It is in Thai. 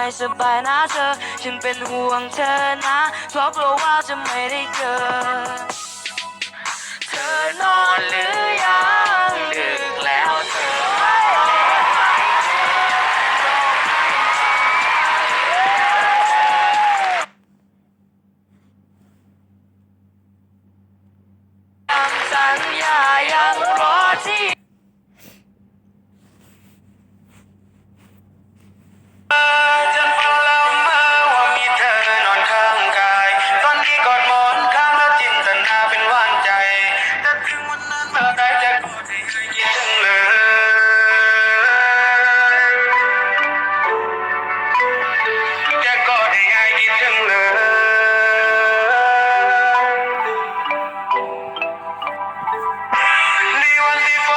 ไม่สบายนะเธอ ฉันเป็นห่วงเธอนะ เพราะกลัวว่าจะไม่ได้เจอ เธอนอนหรือยังดึกแล้วเธอสัญญายังรอที่ வந்தி